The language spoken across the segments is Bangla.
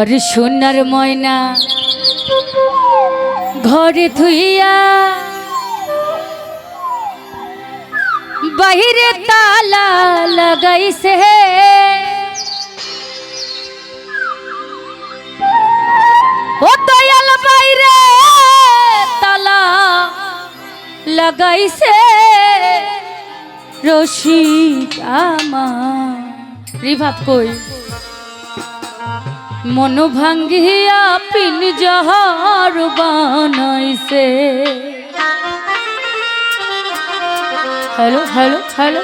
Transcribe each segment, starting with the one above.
আরে সোনার ময়না ঘরে থুইয়া বাহিরে তালা লাগাইছে ও বাইরে তালা লাগাইছে। রশিদ আমার। রিভাব কই? মন ভাঙ্গিয়া পিন জহর বানাইছে। হ্যালো হ্যালো হ্যালো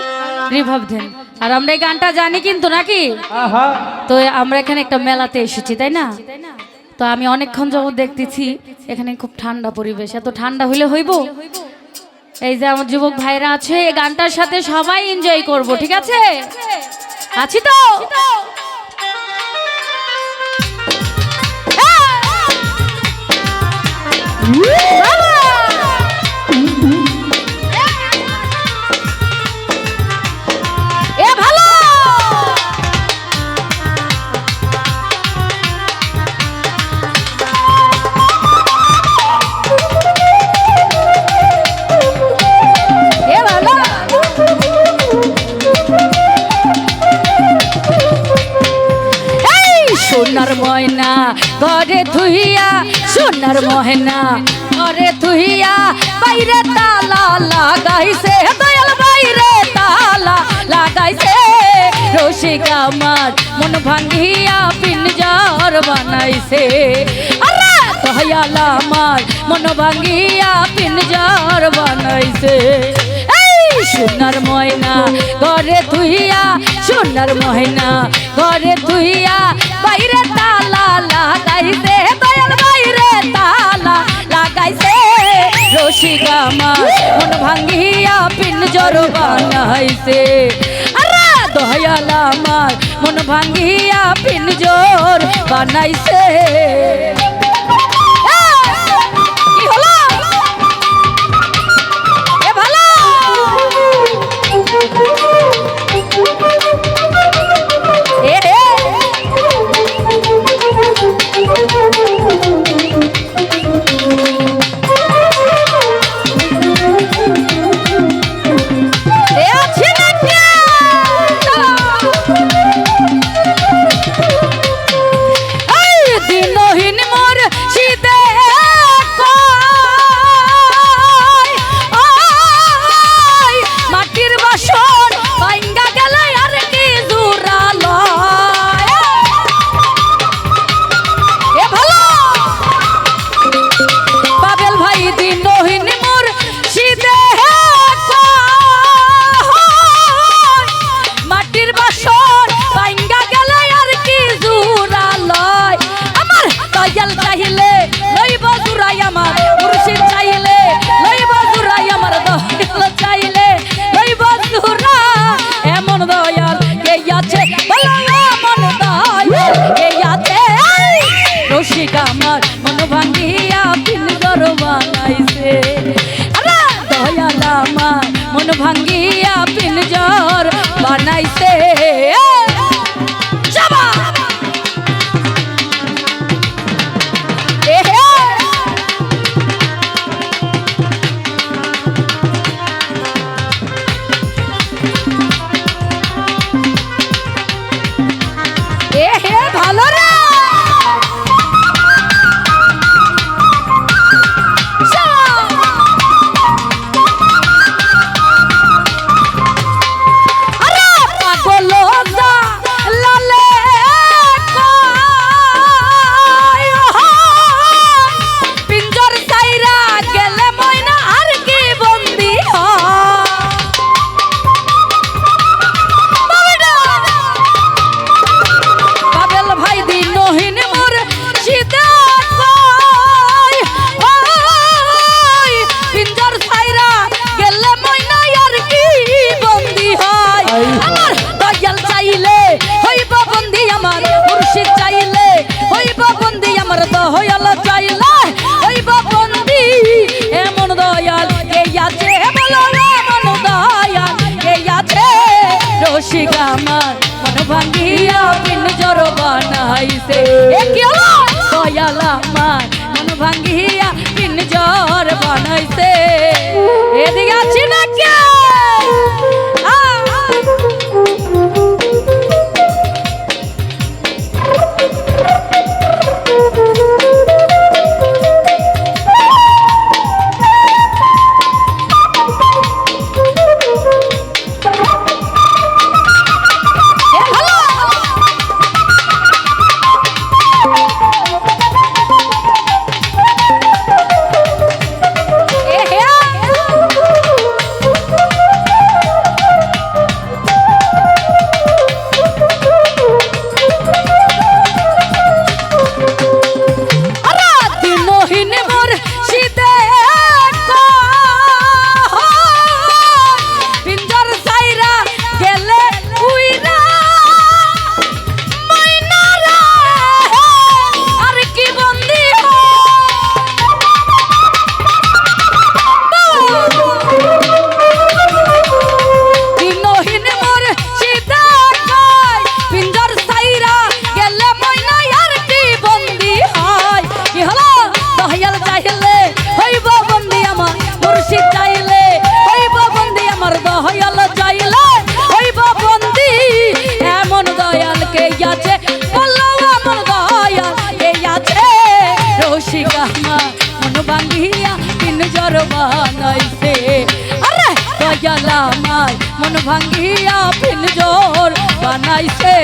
রিভাব দেন। আর আমরা এই গানটা জানি কিন্তু নাকি? তো আমরা এখানে একটা মেলাতে এসেছি তাই না? তো আমি অনেকক্ষণ যখন দেখতেছি এখানে খুব ঠান্ডা পরিবেশ। এত ঠান্ডা হইলে হইব? এই যে আমার যুবক ভাইরা আছে এই গানটার সাথে সবাই এনজয় করব ঠিক আছে? আছি তো? Bye! সোনার ময়না, ঘরে থুইয়া সোনার ময়না, ঘরে থুইয়া বাইরে তালা লাগাইছে, দয়াল বাইরে তালা লাগাইছে। রসিক আমার মন ভাঙ্গিয়া পিনজার বানাইছে। আরে দয়াল আমার মন ভাঙ্গিয়া পিনজার বানাইছে। সোনার ময়না, ঘরে তুইয়া সোনার ময়না, ঘরে তুইয়া বাইরে তালা লাগাইছে, দয়াল বাইরে তালা লাগাইছে। রসিক আমার মন ভাঙ্গিয়া পিনজর বানাইছে। আরে, দয়াল আমার, মন ভাঙ্গিয়া পিনজর বানাইছে। আমার মন ভাঙ্গিয়া পিঞ্জর বানাইছে। দয়াল আমার মন ভাঙ্গিয়া পিঞ্জর বানাইছে। এদিকে আছি না? ভাঙিয়া পিনজোর বানাইছে।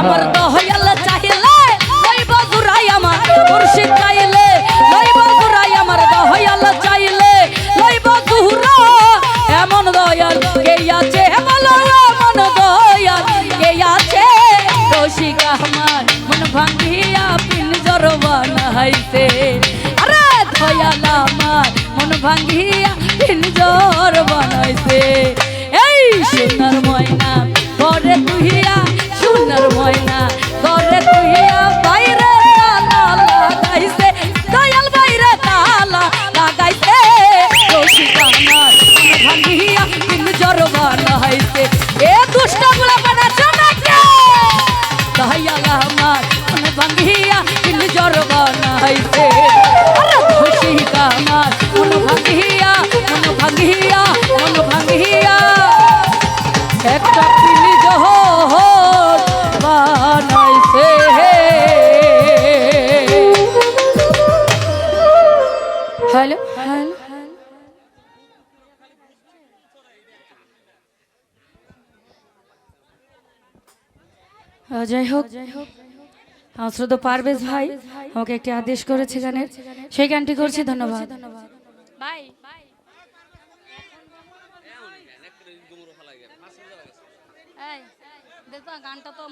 আমার দহয়াল চাহিলে, লইব জুরাই আমার মুর্শিদ চাইলে লইব জুরাই আমার দহয়াল চাইলে, লইব জুহুর এমন দয়াল কে আছে? বলো এমন দয়াল কে আছে? দোষিকা আমার মন ভাঙ্গিয়া পিঞ্জর বানাইছে আরে দয়াল বানাইছে যাই হোক আমার শ্রদ্ধ পারভেজ ভাই, আমাকে একটি আদেশ করেছে গানের। সেই গানটি করছি, ধন্যবাদ। বাই। গানটা তো